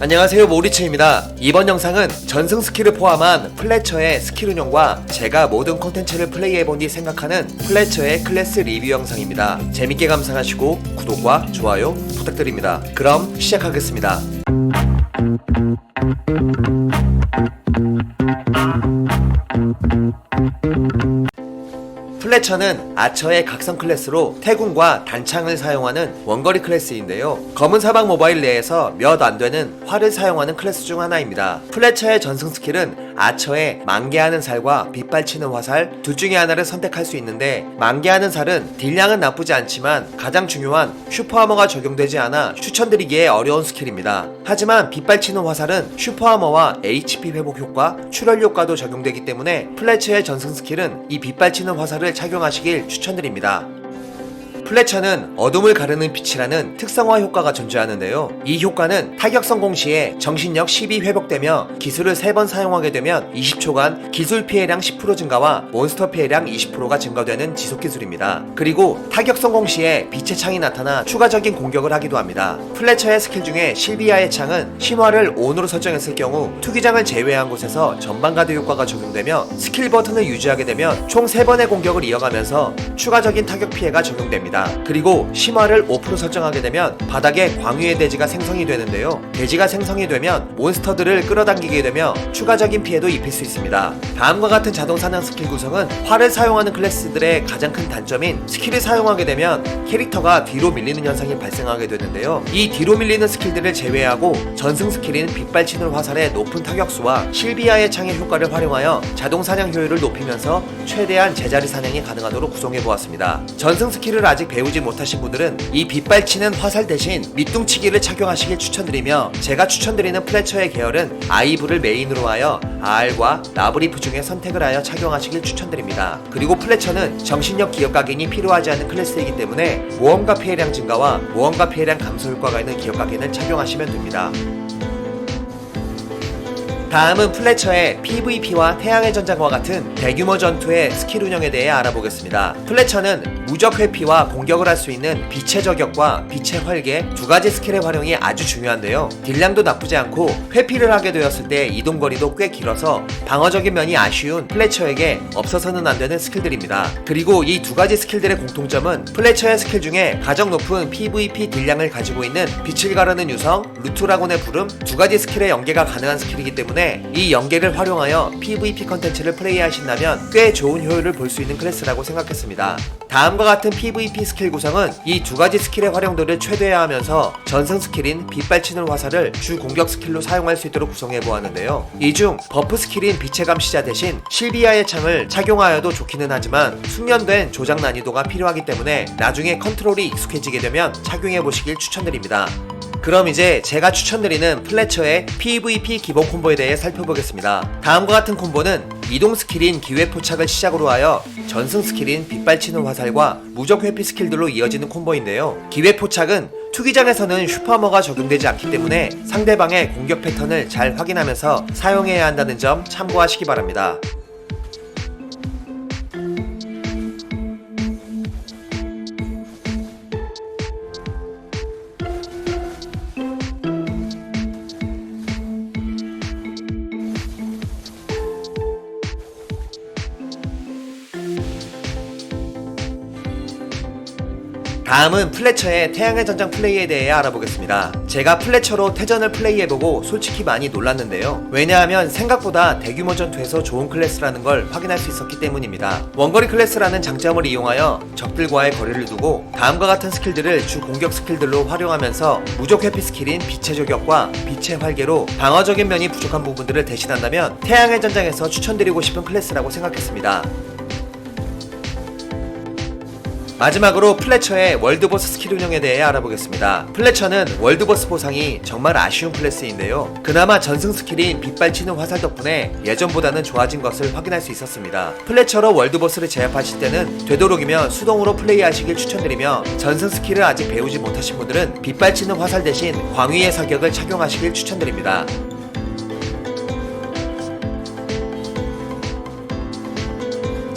안녕하세요 모리츠입니다. 이번 영상은 전승 스킬을 포함한 플래처의 스킬 운용과 제가 모든 콘텐츠를 플레이해본 뒤 생각하는 플래처의 클래스 리뷰 영상입니다. 재밌게 감상하시고 구독과 좋아요 부탁드립니다. 그럼 시작하겠습니다. 플래처는 아처의 각성 클래스로 태궁과 단창을 사용하는 원거리 클래스인데요. 검은 사막 모바일 내에서 몇 안 되는 활을 사용하는 클래스 중 하나입니다. 플래처의 전승 스킬은 아처의 만개하는 살과 빗발치는 화살 둘 중에 하나를 선택할 수 있는데 만개하는 살은 딜량은 나쁘지 않지만 가장 중요한 슈퍼하머가 적용되지 않아 추천드리기에 어려운 스킬입니다. 하지만 빗발치는 화살은 슈퍼하머와 HP 회복 효과, 출혈 효과도 적용되기 때문에 플래처의 전승 스킬은 이 빗발치는 화살을 착용하시길 추천드립니다. 플래처는 어둠을 가르는 빛이라는 특성화 효과가 존재하는데요. 이 효과는 타격 성공 시에 정신력 10이 회복되며 기술을 3번 사용하게 되면 20초간 기술 피해량 10% 증가와 몬스터 피해량 20%가 증가되는 지속 기술입니다. 그리고 타격 성공 시에 빛의 창이 나타나 추가적인 공격을 하기도 합니다. 플래처의 스킬 중에 실비아의 창은 신화를 ON으로 설정했을 경우 투기장을 제외한 곳에서 전방 가드 효과가 적용되며 스킬 버튼을 유지하게 되면 총 3번의 공격을 이어가면서 추가적인 타격 피해가 적용됩니다. 그리고 심화를 5% 설정하게 되면 바닥에 광유의 대지가 생성이 되는데요. 대지가 생성이 되면 몬스터들을 끌어당기게 되며 추가적인 피해도 입힐 수 있습니다. 다음과 같은 자동 사냥 스킬 구성은 활을 사용하는 클래스들의 가장 큰 단점인 스킬을 사용하게 되면 캐릭터가 뒤로 밀리는 현상이 발생하게 되는데요. 이 뒤로 밀리는 스킬들을 제외하고 전승 스킬인 빗발치는 화살의 높은 타격수와 실비아의 창의 효과를 활용하여 자동 사냥 효율을 높이면서 최대한 제자리 사냥이 가능하도록 구성해 보았습니다. 전승 스킬을 아직 배우지 못하신 분들은 이 빗발치는 화살 대신 밑둥치기를 착용하시길 추천드리며 제가 추천드리는 플래처의 계열은 아이브를 메인으로 하여 R과 라브리프 중에 선택을 하여 착용하시길 추천드립니다. 그리고 플래처는 정신력 기억 각인이 필요하지 않은 클래스이기 때문에 모험가 피해량 증가와 모험가 피해량 감소 효과가 있는 기억 각인을 착용하시면 됩니다. 다음은 플래처의 PVP와 태양의 전장과 같은 대규모 전투의 스킬 운영에 대해 알아보겠습니다. 플래처는 무적 회피와 공격을 할 수 있는 빛의 저격과 빛의 활개 두 가지 스킬의 활용이 아주 중요한데요. 딜량도 나쁘지 않고 회피를 하게 되었을 때 이동 거리도 꽤 길어서 방어적인 면이 아쉬운 플래처에게 없어서는 안 되는 스킬들입니다. 그리고 이 두 가지 스킬들의 공통점은 플래처의 스킬 중에 가장 높은 PVP 딜량을 가지고 있는 빛을 가르는 유성, 루트라곤의 부름 두 가지 스킬의 연계가 가능한 스킬이기 때문에 이 연계를 활용하여 PVP 컨텐츠를 플레이하신다면 꽤 좋은 효율을 볼 수 있는 클래스라고 생각했습니다. 다음과 같은 PVP 스킬 구성은 이 두 가지 스킬의 활용도를 최대화하면서 전승 스킬인 빗발치는 화살을 주 공격 스킬로 사용할 수 있도록 구성해 보았는데요. 이 중 버프 스킬인 빛의 감시자 대신 실비아의 창을 착용하여도 좋기는 하지만 숙련된 조작 난이도가 필요하기 때문에 나중에 컨트롤이 익숙해지게 되면 착용해 보시길 추천드립니다. 그럼 이제 제가 추천드리는 플래처의 PVP 기본 콤보에 대해 살펴보겠습니다. 다음과 같은 콤보는 이동 스킬인 기회 포착을 시작으로 하여 전승 스킬인 빗발치는 화살과 무적 회피 스킬들로 이어지는 콤보인데요. 기회 포착은 투기장에서는 슈퍼머가 적용되지 않기 때문에 상대방의 공격 패턴을 잘 확인하면서 사용해야 한다는 점 참고하시기 바랍니다. 다음은 플래처의 태양의 전장 플레이에 대해 알아보겠습니다. 제가 플래처로 태전을 플레이해보고 솔직히 많이 놀랐는데요. 왜냐하면 생각보다 대규모 전투에서 좋은 클래스라는 걸 확인할 수 있었기 때문입니다. 원거리 클래스라는 장점을 이용하여 적들과의 거리를 두고 다음과 같은 스킬들을 주 공격 스킬들로 활용하면서 무적 회피 스킬인 빛의 저격과 빛의 활개로 방어적인 면이 부족한 부분들을 대신한다면 태양의 전장에서 추천드리고 싶은 클래스라고 생각했습니다. 마지막으로 플래처의 월드보스 스킬 운영에 대해 알아보겠습니다. 플래처는 월드보스 보상이 정말 아쉬운 클래스인데요. 그나마 전승 스킬인 빗발치는 화살 덕분에 예전보다는 좋아진 것을 확인할 수 있었습니다. 플래처로 월드보스를 제압하실 때는 되도록이면 수동으로 플레이하시길 추천드리며 전승 스킬을 아직 배우지 못하신 분들은 빗발치는 화살 대신 광위의 사격을 착용하시길 추천드립니다.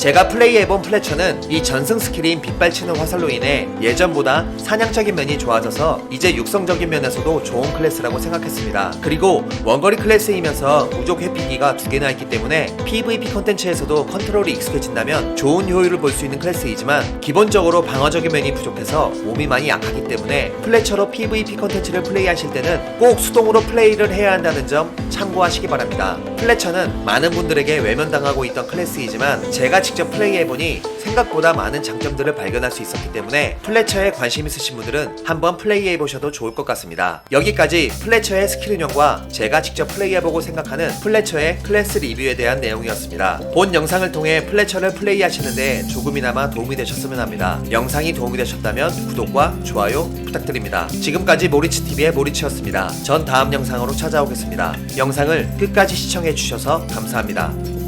제가 플레이해본 플래처는 이 전승 스킬인 빗발치는 화살로 인해 예전보다 사냥적인 면이 좋아져서 이제 육성적인 면에서도 좋은 클래스라고 생각했습니다. 그리고 원거리 클래스이면서 무적 회피기가 두 개나 있기 때문에 PVP 컨텐츠에서도 컨트롤이 익숙해진다면 좋은 효율을 볼 수 있는 클래스이지만 기본적으로 방어적인 면이 부족해서 몸이 많이 약하기 때문에 플래처로 PVP 컨텐츠를 플레이하실 때는 꼭 수동으로 플레이를 해야 한다는 점 참고하시기 바랍니다. 플래처는 많은 분들에게 외면당하고 있던 클래스이지만 제가 직접 플레이해보니 생각보다 많은 장점들을 발견할 수 있었기 때문에 플래처에 관심 있으신 분들은 한번 플레이해보셔도 좋을 것 같습니다. 여기까지 플래처의 스킬 운영과 제가 직접 플레이해보고 생각하는 플래처의 클래스 리뷰에 대한 내용이었습니다. 본 영상을 통해 플래처를 플레이하시는데 조금이나마 도움이 되셨으면 합니다. 영상이 도움이 되셨다면 구독과 좋아요 부탁드립니다. 지금까지 모리츠TV의 모리츠였습니다. 전 다음 영상으로 찾아오겠습니다. 영상을 끝까지 시청해주셔서 감사합니다.